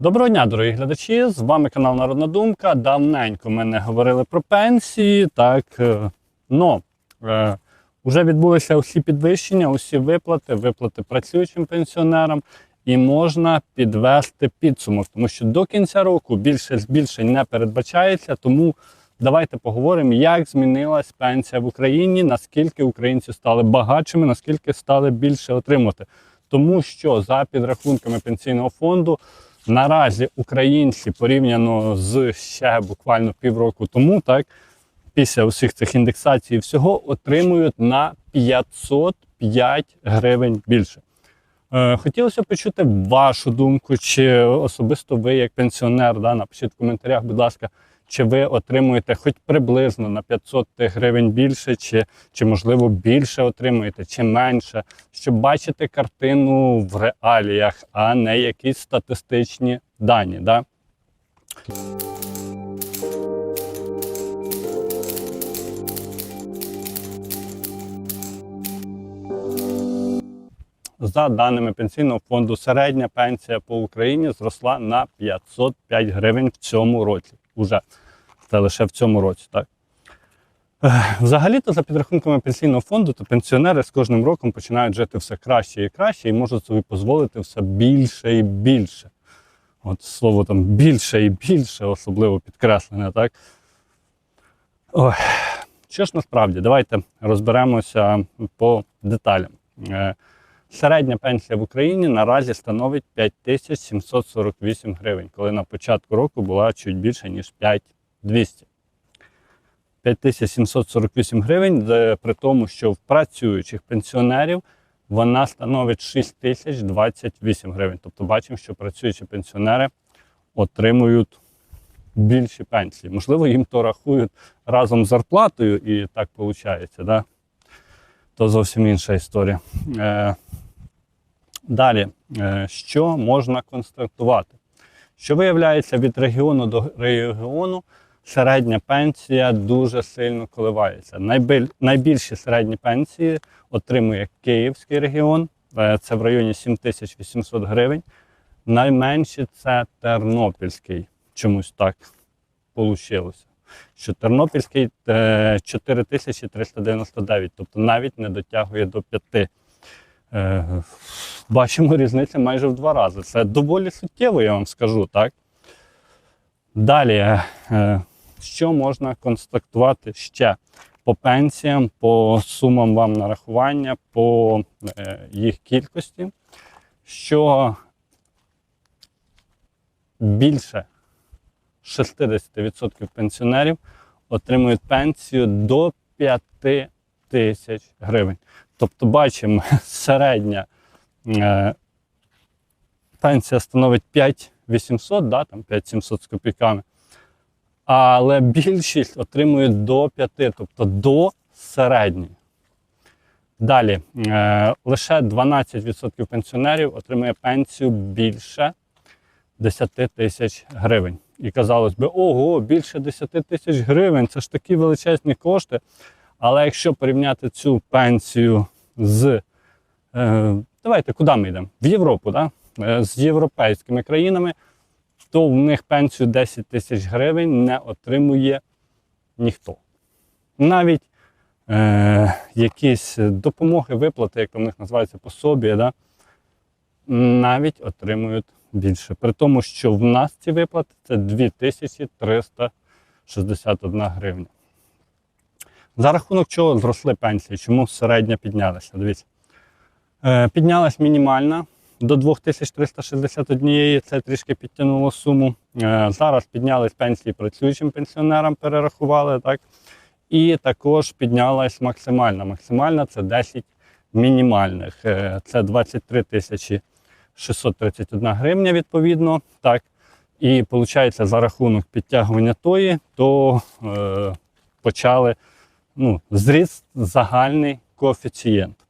Доброго дня, дорогі глядачі! З вами канал Народна Думка. Давненько ми не говорили про пенсії. Так, е, но е, вже відбулися усі підвищення, усі виплати, виплати працюючим пенсіонерам, і можна підвести підсумок, тому що до кінця року більше збільшень не передбачається. Тому давайте поговоримо, як змінилась пенсія в Україні, наскільки українці стали багатшими, наскільки стали більше отримувати. Тому що за підрахунками пенсійного фонду. Наразі українці порівняно з ще буквально півроку тому, так після усіх цих індексацій всього отримують на 505 гривень більше. Е, хотілося почути вашу думку, чи особисто ви, як пенсіонер, да, напишіть в коментарях, будь ласка, чи ви отримуєте хоч приблизно на 500 гривень більше, чи, чи можливо більше отримуєте, чи менше, щоб бачити картину в реаліях, а не якісь статистичні дані. Да? За даними пенсійного фонду, середня пенсія по Україні зросла на 505 гривень в цьому році. Уже це лише в цьому році, так. Взагалі-то, за підрахунками пенсійного фонду, то пенсіонери з кожним роком починають жити все краще і краще і можуть собі дозволити все більше і більше. От слово там більше і більше, особливо підкреслене, так? Ой. Що ж насправді, давайте розберемося по деталям. Е, Середня пенсія в Україні наразі становить 5748 гривень, коли на початку року була чуть більше, ніж 5200. 5748 гривень, при тому, що в працюючих пенсіонерів вона становить 6028 гривень. Тобто бачимо, що працюючі пенсіонери отримують більші пенсії. Можливо, їм то рахують разом з зарплатою, і так виходить, да? то зовсім інша історія. Е, Далі, е, що можна констатувати? Що виявляється, від регіону до регіону середня пенсія дуже сильно коливається. Найбільші середні пенсії отримує Київський регіон, е, це в районі 7800 гривень. Найменші це Тернопільський. Чомусь так вийшло. Що Тернопільський е, 4399, тобто навіть не дотягує до 5. Е, Бачимо різницю майже в два рази. Це доволі суттєво, я вам скажу, так? Далі, е, що можна констатувати ще по пенсіям, по сумам вам нарахування, по е, їх кількості, що більше 60% пенсіонерів отримують пенсію до 5 тисяч гривень. Тобто, бачимо, середня е, пенсія становить 5800, да, там 5700 з копійками. Але більшість отримує до 5, тобто до середньої. Далі, е, лише 12% пенсіонерів отримує пенсію більше 10 тисяч гривень. І казалось би, ого, більше 10 тисяч гривень, це ж такі величезні кошти. Але якщо порівняти цю пенсію з. Е, давайте куди ми йдемо? В Європу, да? Е, з європейськими країнами, то в них пенсію 10 тисяч гривень не отримує ніхто. Навіть е, якісь допомоги, виплати, як там в них називається пособі, да? навіть отримують більше. При тому, що в нас ці виплати це 2361 гривня. За рахунок чого зросли пенсії? Чому середня піднялася? Дивіться. Е, піднялась мінімальна до 2361, це трішки підтягнуло суму. Е, зараз піднялись пенсії працюючим пенсіонерам, перерахували. так. І також піднялась максимальна. Максимальна це 10 мінімальних. Е, Це 23 тисячі 631 гривня відповідно. так. І виходить, за рахунок підтягування тої, то е, почали ну, зріс загальний коефіцієнт.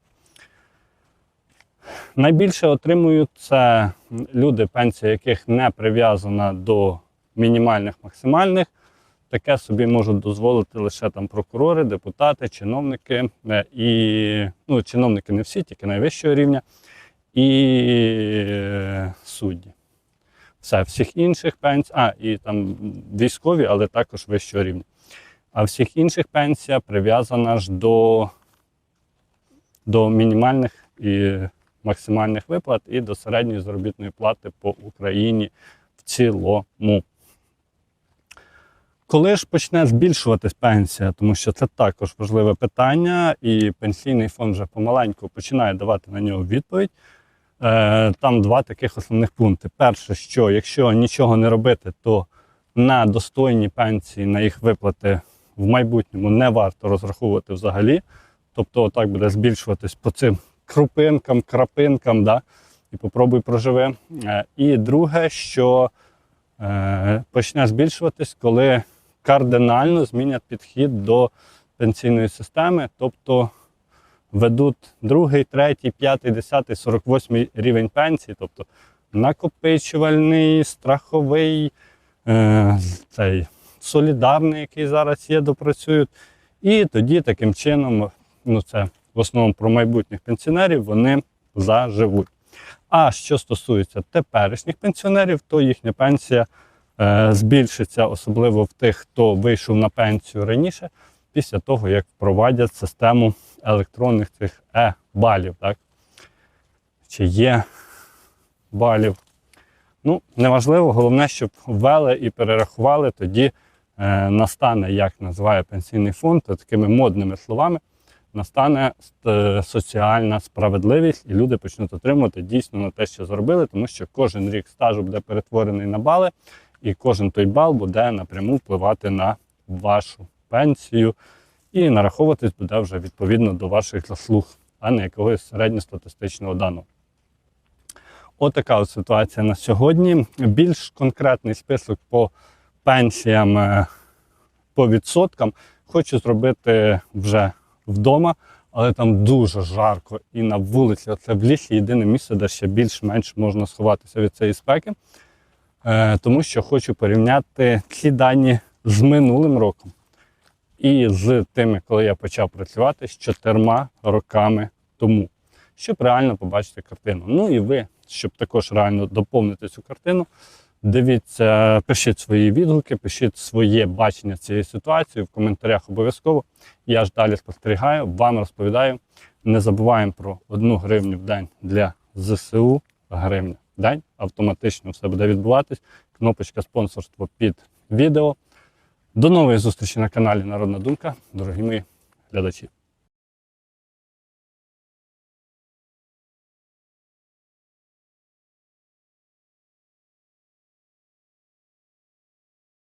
Найбільше отримують це люди, пенсія яких не прив'язана до мінімальних максимальних. Таке собі можуть дозволити лише там прокурори, депутати, чиновники е, і ну, чиновники не всі, тільки найвищого рівня, і е, судді. Все, всіх інших пенсій, а і там військові, але також вищого рівня. А всіх інших пенсія прив'язана ж до, до мінімальних і максимальних виплат і до середньої заробітної плати по Україні в цілому. Коли ж почне збільшуватись пенсія, тому що це також важливе питання, і пенсійний фонд вже помаленьку починає давати на нього відповідь. Е, Там два таких основних пункти. Перше, що якщо нічого не робити, то на достойні пенсії, на їх виплати в майбутньому не варто розраховувати взагалі. Тобто, отак буде збільшуватись по цим крупинкам, крапинкам, да? і попробуй проживи. Е, І друге, що е, почне збільшуватись, коли кардинально змінять підхід до пенсійної системи, тобто ведуть другий, третій, п'ятий, десятий, сорок восьмий рівень пенсії, тобто накопичувальний, страховий, е, цей солідарний, який зараз є, допрацюють. І тоді таким чином, ну це в основному про майбутніх пенсіонерів, вони заживуть. А що стосується теперішніх пенсіонерів, то їхня пенсія е, збільшиться, особливо в тих, хто вийшов на пенсію раніше, після того, як впровадять систему електронних цих е-балів. Так? Чи є балів? Ну, неважливо, головне, щоб ввели і перерахували, тоді е, настане, як називає пенсійний фонд, такими модними словами, настане е, соціальна справедливість, і люди почнуть отримувати дійсно на те, що зробили, тому що кожен рік стажу буде перетворений на бали, і кожен той бал буде напряму впливати на вашу пенсію і нараховуватись буде вже відповідно до ваших заслуг, а не якогось середньостатистичного даного. Отака от ситуація на сьогодні. Більш конкретний список по пенсіям, е, по відсоткам хочу зробити вже вдома, але там дуже жарко і на вулиці. Це в лісі єдине місце, де ще більш-менш можна сховатися від цієї спеки. Е, Тому що хочу порівняти ці дані з минулим роком і з тими, коли я почав працювати з чотирма роками тому, щоб реально побачити картину. Ну і ви, щоб також реально доповнити цю картину, дивіться, пишіть свої відгуки, пишіть своє бачення цієї ситуації в коментарях обов'язково. Я ж далі спостерігаю, вам розповідаю. Не забуваємо про одну гривню в день для ЗСУ. Гривня в день. Автоматично все буде відбуватись. Кнопочка спонсорство під відео. До нової зустрічі на каналі Народна Думка, дорогі мої глядачі.